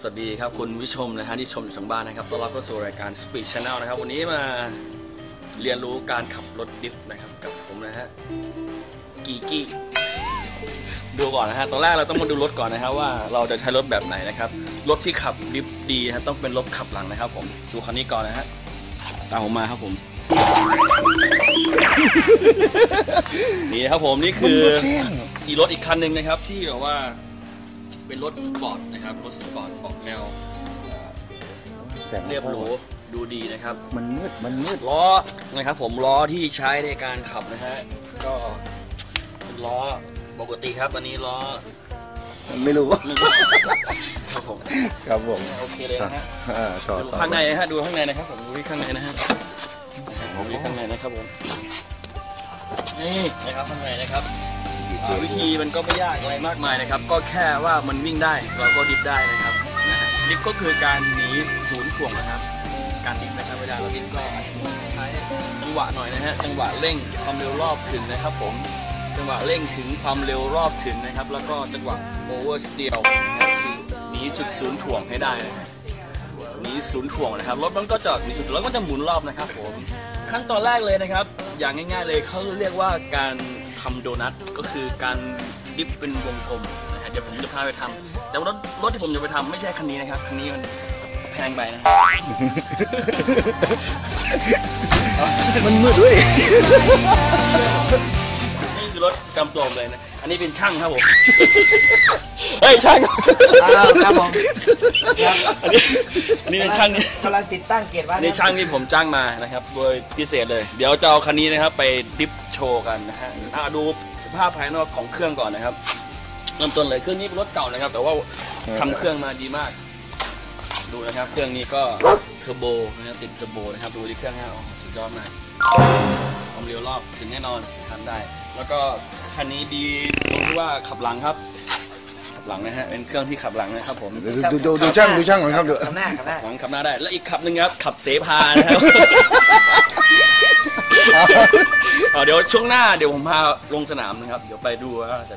สวัสดีครับคุณผู้ชมนะฮะที่ชมอยู่ทางบ้านนะครับต้อนรับเข้าสู่รายการ Speed Channel นะครับ วันนี้มาเรียนรู้การขับรถดิฟนะครับกับผมนะฮะกีกี้ ดูก่อนนะฮะตอนแรกเราต้องมาดูรถก่อนนะครับว่าเราจะใช้รถแบบไหนนะครับ รถที่ขับดิฟดีนะฮะต้องเป็นรถขับหลังนะครับ ผม ดูคันนี้ก่อนนะฮะ ตามผมมาครับผม นี่นะครับผมนี่คืออีรถอีกคันหนึ่งนะครับ ที่แบบว่าเป็นรถสปอร์ตนะครับ รถสปอร์ตออกแนวแสงเรียบหรูดูดีนะครับ มันมืด มันมืด ล้อนะครับผมล้อที่ใช้ในการขับนะฮะ ก็เป็นล้อ ปกติครับอันนี้ล้อไม่รู้ครับผมครับผมโอเคเลยนะฮะอ่าต่อดูต่อข้างในนะฮะดูข้างในนะครับผมดูที่ข้างในนะฮะดูที่ข้างในนะครับผมนี่นะครับข้างในนะครับอ่าวิธีมันก็ไม่ยากอะไรมากมายนะครับ ก็แค่ว่ามันวิ่งได้เราก็ดิฟได้นะครับนะฮะดิฟก็คือการหนีศูนย์ถ่วงนะครับ การดิฟนะครับเวลาเราดิฟก็ใช้จังหวะหน่อยนะฮะจังหวะเร่งความเร็วรอบถึงนะครับผม จังหวะเร่งถึงความเร็วรอบถึงนะครับ แล้วก็จังหวะโอเวอร์สเตียลนะครับคือหนีจุดศูนย์ถ่วงให้ได้นะหนีศูนย์ถ่วงนะครับรถมันก็จะหนีศูนย์ถ่วงแล้วก็จะหมุนรอบนะครับผมขั้นตอนแรกเลยนะครับ อย่างง่าย ๆเลยเขาเรียกว่าการทำโดนัทก็คือการดิฟเป็นวงกลมนะฮะเดี๋ยวผมจะพาไปทำแต่ว่ารถรถที่ผมจะไปทำไม่ใช่คันนี้นะครับคันนี้มันแพงไปนะมันมืดด้วย คือรถจำตัวผมเลยนะ อันนี้เป็นช่างครับผม เฮ้ยช่างอ้าวครับผมครับ อันนี้อันนี้เป็นช่างนี่ กำลังติดตั้งเกียร์วัดอันนี้ช่างที่ผมจ้างมานะครับโดยพิเศษเลย เดี๋ยวจะเอาคันนี้นะครับไปดิฟโชว์กันนะฮะอะดูสภาพภายนอกของเครื่องก่อนนะครับเริ่มต้นเลยเครื่องนี้เป็นรถเก่านะครับ แต่ว่าทำเครื่องมาดีมาก ดูนะครับ เครื่องนี้ก็เทอร์โบนะครับติดเทอร์โบนะครับดูที่เครื่องฮะโอ้โหสุดยอดมากความเร็วร อบถึงแน่นอนทำได้ แล้วก็คันนี้ดีตรงที่ว่าขับหลังครับขับหลังนะฮะเป็นเครื่องที่ขับหลังนะครับผมดูดูดูดูช่างดูช่างก่อนครับดูขับหน้าขับหน้าหลังขับหน้าได้ และอีกขับหนึ่งครับขับเสพานะครับเอาเดี๋ยวช่วงหน้าเดี๋ยวผมพาลงสนามนะครับ เดี๋ยวไปดูว่าจะ